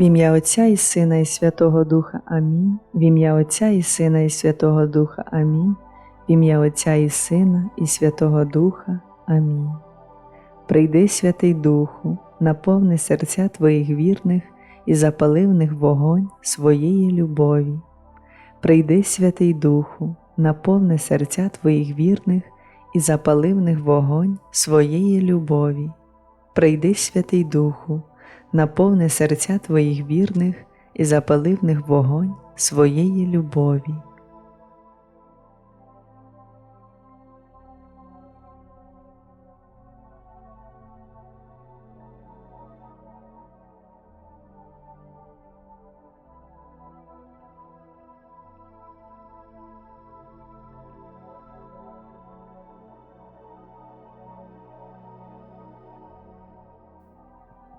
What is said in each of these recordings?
В ім'я Отця і Сина, і Святого Духа Амінь. В ім'я Отця і Сина, і Святого Духа Амінь. В ім'я Отця і Сина, і Святого Духа. Амінь. Прийди, Святий Духу, наповни серця Твоїх вірних і запали в них вогонь своєї любові. Прийди, Святий Духу, наповни серця Твоїх вірних і запали в них вогонь своєї любові. Прийди, Святий Духу, наповни серця Твоїх вірних і запали в них вогонь своєї любові.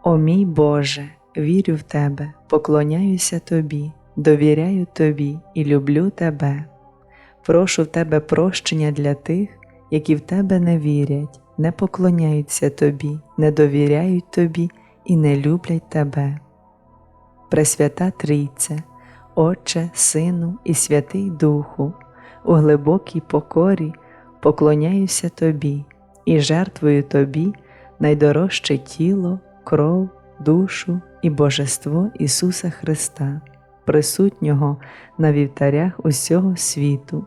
О мій Боже, вірю в Тебе, поклоняюся Тобі, довіряю Тобі і люблю Тебе. Прошу в Тебе прощення для тих, які в Тебе не вірять, не поклоняються Тобі, не довіряють Тобі і не люблять Тебе. Пресвята Трійце, Отче, Сину і Святий Духу, у глибокій покорі поклоняюся Тобі і жертвую Тобі найдорожче тіло кров, душу і Божество Ісуса Христа, присутнього на вівтарях усього світу,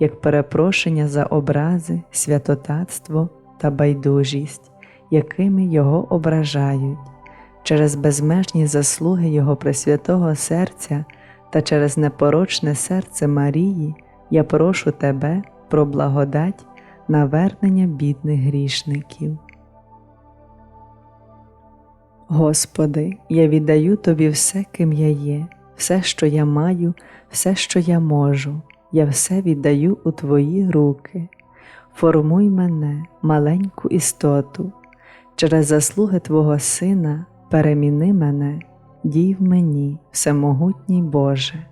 як перепрошення за образи, святотатство та байдужість, якими Його ображають, через безмежні заслуги Його Пресвятого Серця та через непорочне серце Марії, я прошу Тебе про благодать навернення бідних грішників. Господи, я віддаю Тобі все, ким я є, все, що я маю, все, що я можу, я все віддаю у Твої руки. Формуй мене, маленьку істоту, через заслуги Твого Сина переміни мене, дій в мені, всемогутній Боже.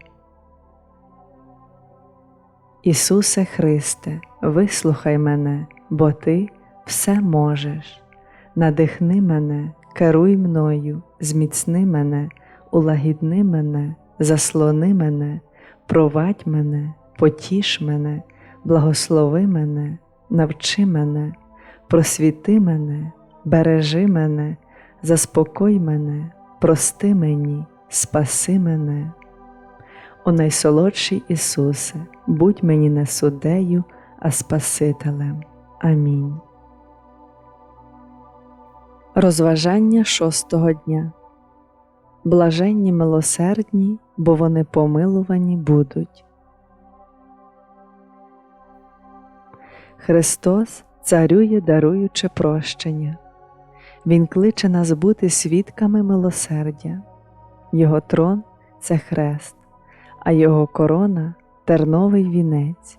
Ісусе Христе, вислухай мене, бо Ти все можеш, надихни мене керуй мною, зміцни мене, улагідни мене, заслони мене, провадь мене, потіш мене, благослови мене, навчи мене, просвіти мене, бережи мене, заспокой мене, прости мені, спаси мене. О найсолодший Ісусе, будь мені не суддею, а Спасителем. Амінь. Розважання шостого дня. Блаженні милосердні, бо вони помилувані будуть. Христос царює, даруючи прощення. Він кличе нас бути свідками милосердя. Його трон це хрест, а Його корона терновий вінець.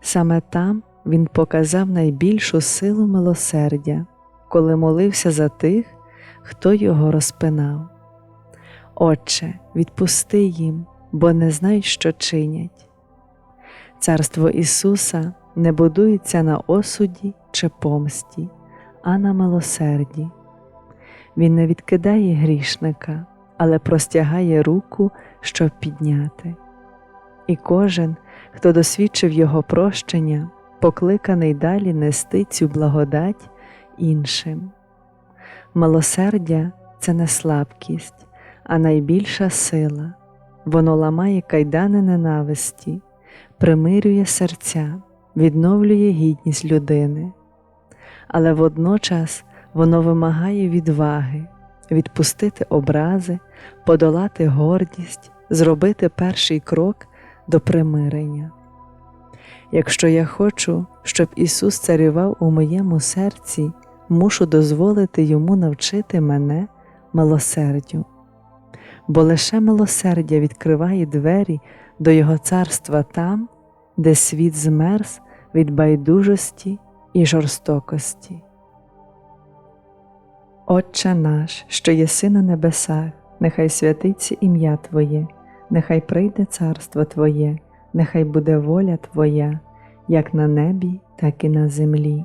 Саме там Він показав найбільшу силу милосердя коли молився за тих, хто його розпинав. Отче, відпусти їм, бо не знають, що чинять. Царство Ісуса не будується на осуді чи помсті, а на милосерді. Він не відкидає грішника, але простягає руку, щоб підняти. І кожен, хто досвідчив Його прощення, покликаний далі нести цю благодать іншим. Милосердя це не слабкість, а найбільша сила. Воно ламає кайдани ненависті, примирює серця, відновлює гідність людини, але водночас воно вимагає відваги, відпустити образи, подолати гордість, зробити перший крок до примирення. Якщо я хочу, щоб Ісус царював у моєму серці мушу дозволити йому навчити мене милосердю, бо лише милосердя відкриває двері до Його царства там, де світ змерз від байдужості і жорстокості. Отче наш, що єси на небесах, нехай святиться ім'я Твоє, нехай прийде царство Твоє, нехай буде воля Твоя, як на небі, так і на землі.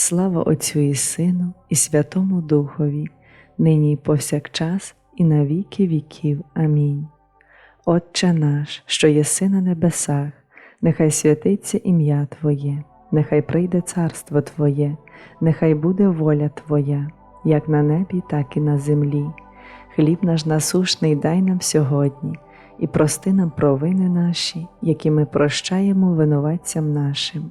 Слава Отцю і Сину, і Святому Духові, нині і повсякчас, і на віки віків. Амінь. Отче наш, що єси на небесах, нехай святиться ім'я Твоє, нехай прийде царство Твоє, нехай буде воля Твоя, як на небі, так і на землі. Хліб наш насушний дай нам сьогодні, і прости нам провини наші, які ми прощаємо винуватцям нашим,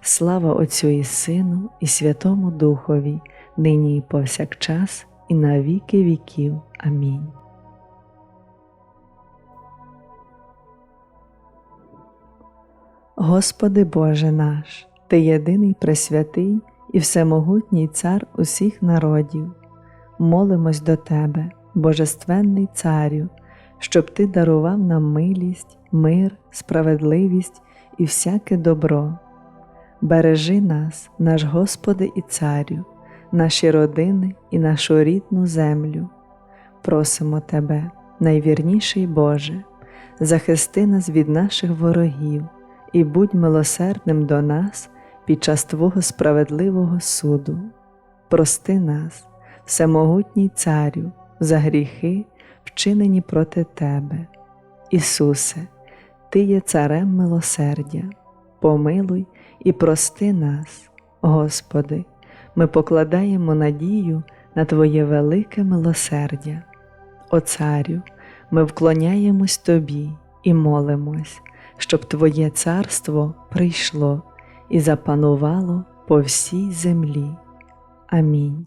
Слава Отцю і Сину, і Святому Духові, нині і повсякчас, і на віки віків. Амінь. Господи Боже наш, Ти єдиний пресвятий і всемогутній Цар усіх народів, молимось до Тебе, Божественний Царю, щоб Ти дарував нам милість, мир, справедливість і всяке добро. Бережи нас, наш Господи і Царю, наші родини і нашу рідну землю. Просимо Тебе, найвірніший Боже, захисти нас від наших ворогів і будь милосердним до нас під час Твого справедливого суду. Прости нас, всемогутній Царю, за гріхи, вчинені проти Тебе. Ісусе, Ти є Царем милосердя, помилуй і прости нас, Господи, ми покладаємо надію на Твоє велике милосердя. О Царю, ми вклоняємось Тобі і молимось, щоб Твоє царство прийшло і запанувало по всій землі. Амінь.